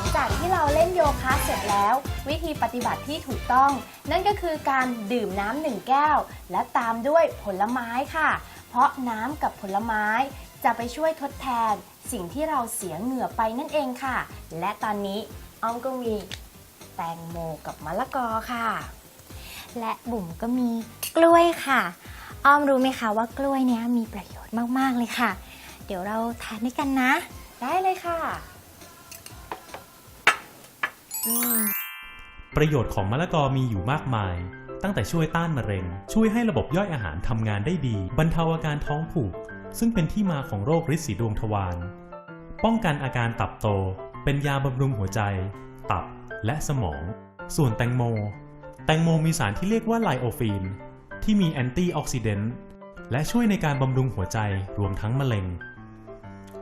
งจากที่เราเล่นโยคะเสร็จแล้ว วิธีปฏิบัติที่ถูกต้อง นั่นก็คือการดื่มน้ำหนึ่งแก้ว และตามด้วยผลไม้ค่ะ เพราะน้ำกับผลไม้จะไปช่วยทดแทน สิ่งที่เราเสียเหงื่อไปนั่นเองค่ะ และตอนนี้อ้อมก็มีแตงโมกับมะละกอค่ะ และบุ๋มก็มีกล้วยค่ะ อ้อมรู้ไหมคะว่ากล้วยเนี้ยมีประโยชน์มากๆเลยค่ะ เดี๋ยวเราทานด้วยกันนะ ได้เลยค่ะ ประโยชน์ของมะละกอมีอยู่มากมาย ตั้งแต่ช่วยต้านมะเร็ง ช่วยให้ระบบย่อยอาหารทำงานได้ดี บรรเทาอาการท้องผูก ซึ่งเป็นที่มาของโรคริดสีดวงทวาร ป้องกันอาการตับโต เป็นยาบำรุงหัวใจ ตับ และสมอง ส่วนแตงโม แตงโมมีสารที่เรียกว่าไลโอฟีน ที่มีแอนตี้ออกซิเดนต์ และช่วยในการบำรุงหัวใจรวมทั้งมะเร็ง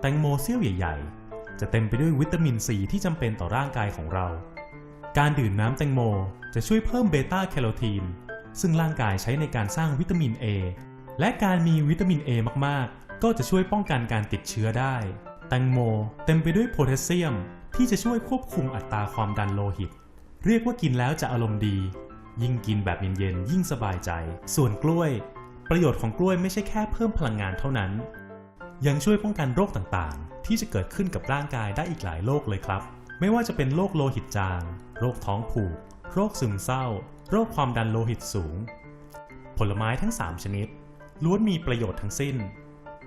แตงโมเสี้ยวใหญ่ ๆ จะเต็มไปด้วยวิตามินซีที่จำเป็นต่อร่างกายของเรา การดื่มน้ำแตงโมจะช่วยเพิ่มเบต้าแคโรทีน ซึ่งร่างกายใช้ในการสร้างวิตามิน A และการมีวิตามิน A มากๆ ก็จะช่วยป้องกันการติดเชื้อได้ แตงโมเต็มไปด้วยโพแทสเซียม ที่จะช่วยควบคุมอัตราความดันโลหิต เรียกว่ากินแล้วจะอารมณ์ดี ยิ่งกินแบบเย็นๆยิ่งสบายใจ ส่วนกล้วย ประโยชน์ของกล้วยไม่ใช่แค่เพิ่มพลังงานเท่านั้น ยังช่วยป้องกันโรคต่างๆ ที่จะเกิดขึ้นกับร่างกายได้อีกหลายโรคเลยครับ ไม่ว่าจะเป็นโรคโลหิตจาง โรคท้องผูก โรคซึมเศร้า โรคความดันโลหิตสูง ผลไม้ทั้ง 3 ชนิด ล้วนมีประโยชน์ทั้งสิ้น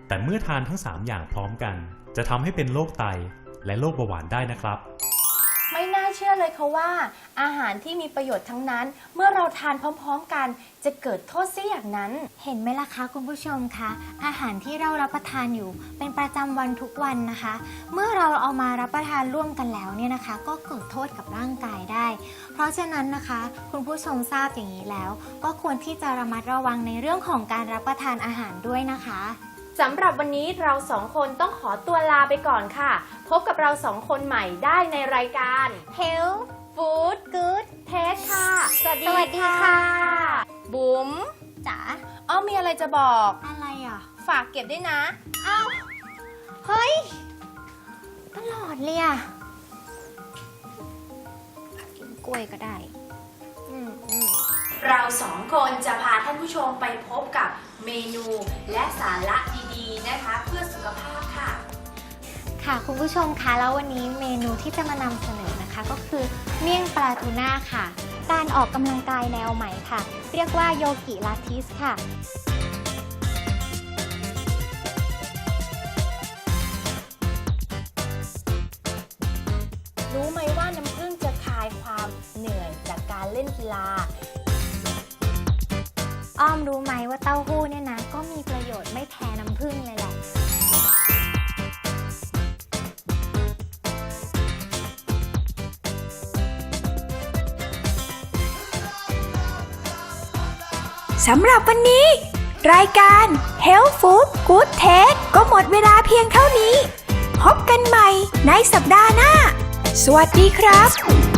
แต่เมื่อทานทั้ง 3 อย่างพร้อมกัน จะทำให้เป็นโรคไตและโรคเบาหวานได้นะครับ เชื่อเลยค่ะว่าอาหารที่มีประโยชน์ทั้งนั้น เมื่อเราทานพร้อมๆกัน จะเกิดโทษซิอย่างนั้น เห็นไหมล่ะคะคุณผู้ชมคะอาหารที่เรารับประทานอยู่เป็นประจำวันทุกวันนะคะ เมื่อเราเอามารับประทานร่วมกันแล้วเนี่ยนะคะ ก็เกิดโทษกับร่างกายได้ เพราะฉะนั้นนะคะ คุณผู้ชมทราบอย่างนี้แล้ว ก็ควรที่จะระมัดระวังในเรื่องของการรับประทานอาหารด้วยนะคะ สำหรับวันนี้เราสองคนต้องขอตัวลาไปก่อนค่ะ พบกับเราสองคนใหม่ได้ในรายการ Health Food Good Taste ค่ะ สวัสดีสวัสดีค่ะ บุ๋มจ๋าอ้อมมีอะไรจะบอก อะไรอะ ฝากเก็บด้วยนะ เอ้า เฮ้ย ตลอดเลยอะกินกล้วยก็ได้อืมอืม เราสองคนจะพาท่านผู้ชมไปพบกับเมนูและสาระดีๆนะคะเพื่อสุขภาพค่ะ ค่ะคุณผู้ชมคะแล้ววันนี้เมนูที่จะมานำเสนอนะคะก็คือเมี่ยงปลาทูน่าค่ะ การออกกำลังกายแนวใหม่ค่ะ เรียกว่าโยกิลาทิสค่ะรู้ไหมว่าน้ำผึ้งจะคลายความเหนื่อยจากการเล่นกีฬา อ้อมรู้ไหมว่าเต้าหู้เนี่ยนะ ก็มีประโยชน์ไม่แพ้น้ำผึ้งเลยแหละ สำหรับวันนี้ รายการ Health Food Good Taste ก็หมดเวลาเพียงเท่านี้ พบกันใหม่ในสัปดาห์หน้า สวัสดีครับ